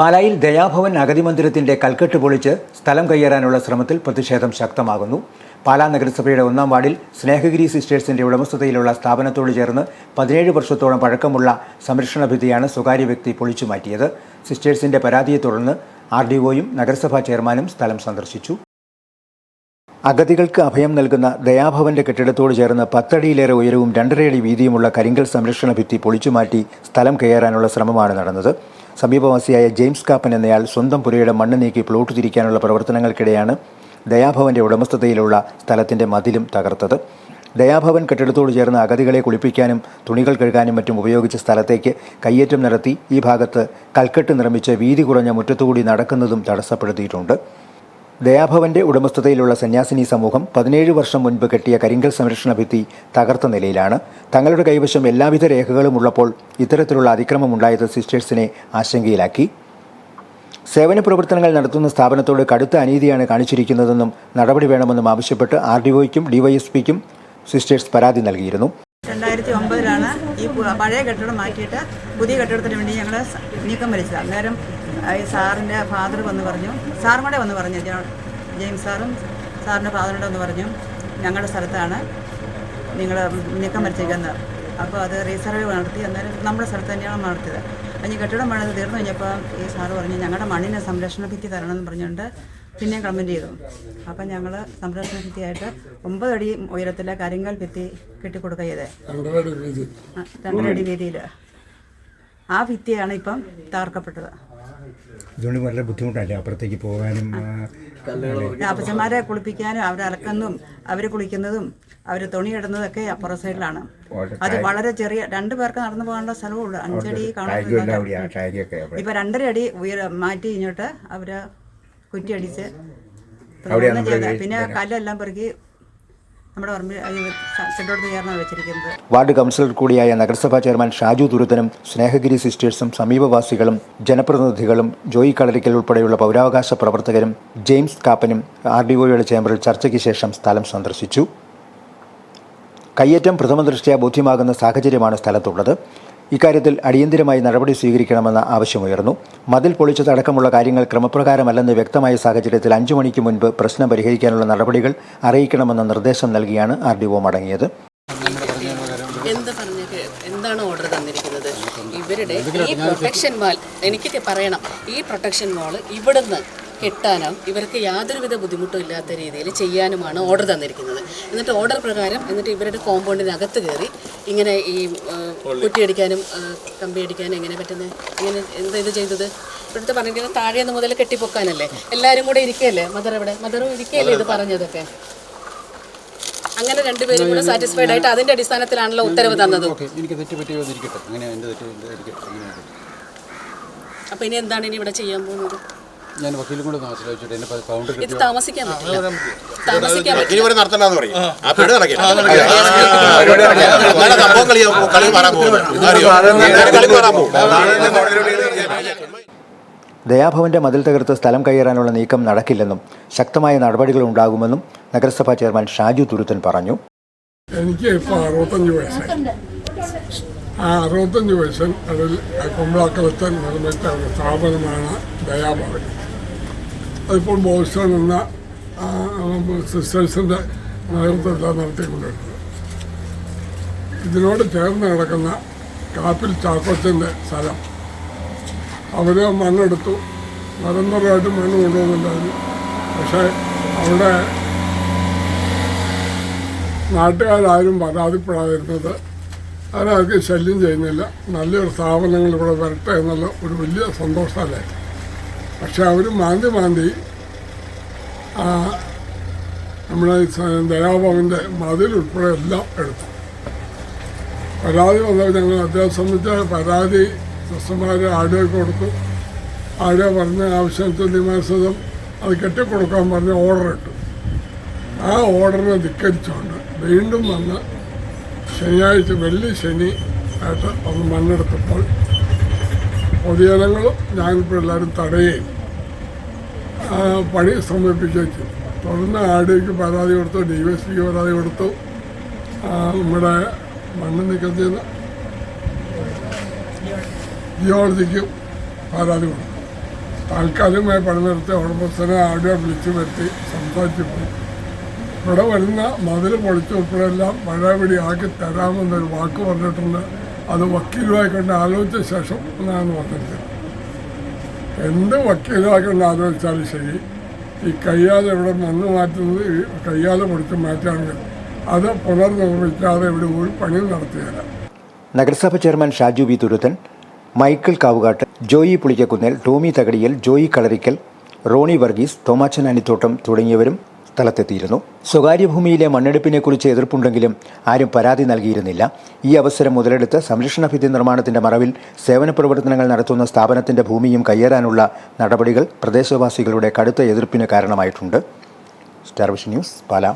പാലായിൽ ദയാഭവൻ അഗതി മന്ദിരത്തിന്റെ കൽക്കെട്ട് പൊളിച്ച് സ്ഥലം കയ്യേറാനുള്ള ശ്രമത്തിൽ പ്രതിഷേധം ശക്തമാകുന്നു. പാലാ നഗരസഭയുടെ ഒന്നാം വാർഡിൽ സ്നേഹഗിരി സിസ്റ്റേഴ്സിന്റെ ഉടമസ്ഥതയിലുള്ള സ്ഥാപനത്തോട് ചേർന്ന് പതിനേഴ് വർഷത്തോളം പഴക്കമുള്ള സംരക്ഷണ ഭിത്തിയാണ് സ്വകാര്യ വ്യക്തി പൊളിച്ചു മാറ്റിയത്. സിസ്റ്റേഴ്സിന്റെ പരാതിയെ തുടർന്ന് ആർ ഡി ഒയും നഗരസഭാ ചെയർമാനും സ്ഥലം സന്ദർശിച്ചു. അഗതികൾക്ക് അഭയം നൽകുന്ന ദയാഭവന്റെ കെട്ടിടത്തോട് ചേർന്ന് പത്തടിയിലേറെ ഉയരവും രണ്ടരയടി വീതിയുമുള്ള കരിങ്കൽ സംരക്ഷണ ഭിത്തി പൊളിച്ചുമാറ്റി സ്ഥലം കയറാനുള്ള ശ്രമമാണ് നടന്നത്. സമീപവാസിയായ ജെയിംസ് കാപ്പൻ എന്നയാൾ സ്വന്തം പുരയുടെ മണ്ണ് നീക്കി പ്ലോട്ട് തിരിക്കാനുള്ള പ്രവർത്തനങ്ങൾക്കിടെയാണ് ദയാഭവന്റെ ഉടമസ്ഥതയിലുള്ള സ്ഥലത്തിന്റെ മതിലും തകർത്തത്. ദയാഭവൻ കെട്ടിടത്തോട് ചേർന്ന് അഗതികളെ കുളിപ്പിക്കാനും തുണികൾ കഴുകാനും മറ്റും ഉപയോഗിച്ച സ്ഥലത്തേക്ക് കയ്യേറ്റം നടത്തി ഈ ഭാഗത്ത് കൽക്കെട്ട് നിർമ്മിച്ച് വീതി കുറഞ്ഞ മുറ്റത്തുകൂടി നടക്കുന്നതും തടസ്സപ്പെടുത്തിയിട്ടുണ്ട്. ദയാഭവന്റെ ഉടമസ്ഥതയിലുള്ള സന്യാസിനി സമൂഹം പതിനേഴ് വർഷം മുൻപ് കെട്ടിയ കരിങ്കൽ സംരക്ഷണ ഭിത്തി തകർത്ത നിലയിലാണ്. തങ്ങളുടെ കൈവശം എല്ലാവിധ രേഖകളും ഉള്ളപ്പോൾ ഇത്തരത്തിലുള്ള അതിക്രമം ഉണ്ടായത് സിസ്റ്റേഴ്സിനെ ആശങ്കയിലാക്കി. സേവന പ്രവർത്തനങ്ങൾ നടത്തുന്ന സ്ഥാപനത്തോട് കടുത്ത അനീതിയാണ് കാണിച്ചിരിക്കുന്നതെന്നും നടപടി വേണമെന്നും ആവശ്യപ്പെട്ട് ആർ ഡി ഡിവൈഎസ്പിക്കും സിസ്റ്റേഴ്സ് പരാതി നൽകിയിരുന്നു. രണ്ടായിരത്തി ഒമ്പതിലാണ് ഈ പഴയ കെട്ടിടം മാറ്റിയിട്ട് പുതിയ കെട്ടിടത്തിന് വേണ്ടി ഞങ്ങൾ നീക്കം വലിച്ചത് അന്നേരം ഈ സാറിന്റെ ഫാദർ വന്ന് പറഞ്ഞു. സാറും കൂടെ വന്ന് പറഞ്ഞു. ജെയിംസ് സാറും സാറിന്റെ ഫാദറിന്റെ വന്ന് പറഞ്ഞു. ഞങ്ങളുടെ സ്ഥലത്താണ് നിങ്ങൾ നീക്കം വലിച്ചേക്കുന്നത് അപ്പോൾ അത് റീസർവ് നടത്തി. എന്നാലും നമ്മുടെ സ്ഥലത്ത് തന്നെയാണ് നടത്തിയത്. അതിന് കെട്ടിടം പണിത് തീർന്നു കഴിഞ്ഞപ്പോൾ ഈ സാറ് പറഞ്ഞു ഞങ്ങളുടെ മണ്ണിനെ സംരക്ഷണ ഭിത്തി തരണം എന്ന് പറഞ്ഞുകൊണ്ട് പിന്നെയും കമന്റ് ചെയ്തു. അപ്പം ഞങ്ങൾ സംരക്ഷണ ഭിത്തിയായിട്ട് ഒമ്പത് അടി ഉയരത്തിലെ കരിങ്കൽ ഭിത്തി കെട്ടിക്കൊടുക്കുക ചെയ്തേ. രണ്ടരടി വീതിയിൽ. ആ ഭിത്തിയാണ് ഇപ്പം തകർക്കപ്പെട്ടത്. ഇതുകൊണ്ട് വളരെ ബുദ്ധിമുട്ടല്ലേ? അപ്പുറത്തേക്ക് പോകാനും അപ്പച്ചന്മാരെ കുളിപ്പിക്കാനും അവർ അലക്കുന്നതും അവർ കുളിക്കുന്നതും അവർ തുണിയിടുന്നതൊക്കെ അപ്പുറ സൈഡിലാണ്. അത് വളരെ ചെറിയ രണ്ടു പേർക്ക് നടന്നു പോകാനുള്ള സ്ഥലമുള്ളൂ അഞ്ചടി കാണാൻ ഇപ്പൊ രണ്ടര അടി ഉയര മാറ്റി കഴിഞ്ഞിട്ട് അവർ കുറ്റിയടിച്ച് പിന്നെ കല്ലെല്ലാം പെറുക്കി നമ്മുടെ വാർഡ് കൗൺസിലർ കൂടിയായ നഗരസഭാ ചെയർമാൻ ഷാജു തുരുത്തനും സ്നേഹഗിരി സിസ്റ്റേഴ്സും സമീപവാസികളും ജനപ്രതിനിധികളും ജോയി കളരിക്കൽ ഉൾപ്പെടെയുള്ള പൗരാവകാശ പ്രവർത്തകരും ജെയിംസ് കാപ്പനും ആർ ഡി ഒയുടെ ചേംബറിൽ ചർച്ചയ്ക്ക് ശേഷം സ്ഥലം സന്ദർശിച്ചു. കയ്യേറ്റം പ്രഥമ ദൃഷ്ട്യാ ബോധ്യമാകുന്ന സാഹചര്യമാണ് സ്ഥലത്തുള്ളത്. ഇക്കാര്യത്തിൽ അടിയന്തിരമായി നടപടി സ്വീകരിക്കണമെന്ന ആവശ്യമുയർന്നു മതിൽ പൊളിച്ചതടക്കമുള്ള കാര്യങ്ങൾ ക്രമപ്രകാരമല്ലെന്ന് വ്യക്തമായ സാഹചര്യത്തിൽ അഞ്ചു മണിക്ക് മുൻപ് പ്രശ്നം പരിഹരിക്കാനുള്ള നടപടികൾ അറിയിക്കണമെന്ന നിർദ്ദേശം നൽകിയാണ് ആർ ഡി ഒ മടങ്ങിയത്. എന്താണ് ഓർഡർ തന്നിരിക്കുന്നത്? ഇവരുടെ ഈ പ്രൊട്ടക്ഷൻ വാൾ എനിക്ക് പറയണം. ഈ പ്രൊട്ടക്ഷൻ വാൾ ഇവിടുന്ന് കെട്ടാനോ ഇവർക്ക് യാതൊരുവിധ ബുദ്ധിമുട്ടും ഇല്ലാത്ത രീതിയിൽ ചെയ്യാനുമാണ് ഓർഡർ തന്നിരിക്കുന്നത്. എന്നിട്ട് ഓർഡർ പ്രകാരം എന്നിട്ട് ഇവരുടെ കോമ്പൗണ്ടിനകത്ത് കയറി ഇങ്ങനെ ഈ കുട്ടി കുറ്റിയടിക്കാനും കമ്പി അടിക്കാനും എങ്ങനെ പറ്റുന്നത് ഇങ്ങനെ എന്താ ഇത് ചെയ്തത്? ഇവിടുത്തെ പറഞ്ഞിരിക്കുന്നത് താഴേന്ന് മുതൽ കെട്ടിപ്പൊക്കാനല്ലേ? എല്ലാവരും കൂടെ ഇരിക്കുകയല്ലേ മദർ ഇവിടെ മദറും ഇരിക്കുകയല്ലേ ഇത് പറഞ്ഞതൊക്കെ? അങ്ങനെ രണ്ടുപേരും കൂടെ സാറ്റിസ്ഫൈഡ് ആയിട്ട് അതിന്റെ അടിസ്ഥാനത്തിലാണല്ലോ ഉത്തരവ് തന്നത്. എനിക്ക് തെറ്റ് അങ്ങനെ. അപ്പൊ ഇനി എന്താണ് ഇനി ഇവിടെ ചെയ്യാൻ പോകുന്നത്? ഞാൻ വക്കീലും കൂടെ ആശ്രയിച്ചിട്ട് ഇത് താമസിക്കാൻ പറ്റില്ല. താമസിക്കാൻ പറ്റില്ല. ഇനി ഇവിടെ നടത്തണ്ടെന്ന് പറയും. ആ. നടക്കില്ല. എന്നാലും സംഭവം കളി കളി മാറാൻ പോകും കളി മാറാൻ പോകും ദയാഭവന്റെ മതിൽ തകർത്ത് സ്ഥലം കയ്യേറാനുള്ള നീക്കം നടക്കില്ലെന്നും ശക്തമായ നടപടികൾ ഉണ്ടാകുമെന്നും നഗരസഭാ ചെയർമാൻ ഷാജു തുരുത്തൻ പറഞ്ഞു. എനിക്ക് ഇപ്പോൾ അറുപത്തഞ്ച് വയസ്സായി. ആ അറുപത്തഞ്ച് വയസ്സിൽ അതിൽ കുമ്പളാക്കളത്ത് നിർമ്മിച്ച ഒരു സ്ഥാപനമാണ് ദയാഭവൻ. അതിപ്പോൾ ബോസ്റ്റൺ എന്ന സിസ്റ്റേഴ്സിന്റെ നേതൃത്വത്തിലാണ് നടത്തിക്കൊണ്ടിരുന്നത് ഇതിനോട് ചേർന്ന് കിടക്കുന്ന കാപ്പിൽ ചാക്കോച്ചന്റെ സ്ഥലം. അവർ മണ്ണെടുത്തു. നിരന്തരമായിട്ട് മണ്ണ് കൊണ്ടുപോകുന്നുണ്ടായിരുന്നു പക്ഷേ അവിടെ നാട്ടുകാരും പരാതിപ്പെടാതിരുന്നത് അവരവർക്ക് ശല്യം ചെയ്യുന്നില്ല. നല്ലൊരു സ്ഥാപനങ്ങൾ ഇവിടെ വരട്ടെ എന്നുള്ള ഒരു വലിയ സന്തോഷമല്ലേ? പക്ഷെ അവർ മാന്തി മാന്തി ആ, നമ്മുടെ ദയാഭവന്റെ മതിൽ ഉൾപ്പെടെ എല്ലാം എടുത്തു. പരാതി വന്നപ്പോൾ ഞങ്ങൾ അദ്ദേഹം സംബന്ധിച്ച പരാതി സിസ്റ്റർമാർ ആഡിയോ കൊടുത്തു. ആഡിയോ പറഞ്ഞ ആവശ്യത്തിന് നിയമസഭ അത് കെട്ടിക്കൊടുക്കാൻ പറഞ്ഞ് ഓർഡർ ഇട്ടു. ആ ഓർഡറിനെ ധിക്കരിച്ചുകൊണ്ട് വീണ്ടും വന്ന് ശനിയാഴ്ച വെള്ളി ശനി ആയിട്ട് അത് മണ്ണെടുത്തപ്പോൾ പൊതുജനങ്ങളും ഞാനിപ്പോൾ എല്ലാവരും തടയുകയും പണി സമർപ്പിക്കുകയും ചെയ്തു തുടർന്ന് ആടേക്ക് പരാതി കൊടുത്തു ഡി വൈ സിക്ക് പരാതി കൊടുത്തു നമ്മുടെ മണ്ണ് നീക്കം ചെയ്യുന്ന ജിയോളജിക്കും പരാതി കൊടുത്തു. താൽക്കാലികമായി പണി നിർത്തി ഉടമസ്ഥനെ ആടിയെ വിളിച്ചു വരുത്തി സംസാരിച്ചപ്പോൾ ഇവിടെ വരുന്ന മതിൽ പൊളിച്ച് ഉൾപ്പെടെല്ലാം മഴവെടി ആക്കി തരാമെന്നൊരു വാക്ക് പറഞ്ഞിട്ടുണ്ട് അത് വക്കീലുമായി കണ്ട് ആലോചിച്ച ശേഷം എന്നാണ് പറഞ്ഞത്. എന്ത് വക്കീലുമായി കണ്ട് ആലോചിച്ചാലും ശരി ഈ കയ്യാതെ ഇവിടെ മണ്ണ് മാറ്റുന്നത് ഈ കയ്യാലെ പൊടിച്ച് മാറ്റുകയാണെങ്കിൽ അത് പുനർനിർമ്മിക്കാതെ ഇവിടെ ഒരു പണിയും നടത്തുകയില്ല. നഗരസഭ chairman Shaju V Thuruthan Michael Kavukattu Joy Pulikkakunnel Tomy Thakadiyel Joy Kalarikkal Rony Varghese Thomachan Anithottam തുടങ്ങിയവരും സ്ഥലത്തെത്തിയിരുന്നു. സ്വകാര്യ ഭൂമിയിലെ മണ്ണെടുപ്പിനെക്കുറിച്ച് എതിർപ്പുണ്ടെങ്കിലും ആരും പരാതി നൽകിയിരുന്നില്ല. ഈ അവസരം മുതലെടുത്ത് സംരക്ഷണ ഭിത്തി നിർമ്മാണത്തിന്റെ മറവിൽ സേവന പ്രവർത്തനങ്ങൾ നടത്തുന്ന സ്ഥാപനത്തിന്റെ ഭൂമിയും കയ്യേറാനുള്ള നടപടികൾ പ്രദേശവാസികളുടെ കടുത്ത എതിർപ്പിന് കാരണമായിട്ടുണ്ട്. Star vision news Pala.